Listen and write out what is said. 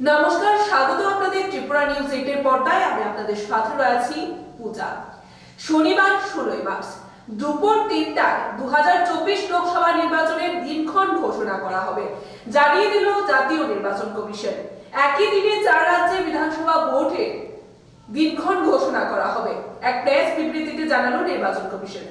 নমস্কার, স্বাগত আপনাদের ত্রিপুরা নিউজ এইটের পর্দায়। আমি আপনাদের সাথে রয়েছি পূজা। শনিবার ষোলোই মার্চ, দুপুর তিনটায় দু লোকসভা নির্বাচনের দিনক্ষণ ঘোষণা করা হবে। জানিয়ে দিল জাতীয় নির্বাচন কমিশন। একই দিনে চার রাজ্যে বিধানসভা ভোটে দিনক্ষণ ঘোষণা করা হবে। এক প্রেস বিবৃতিতে জানালো নির্বাচন কমিশন।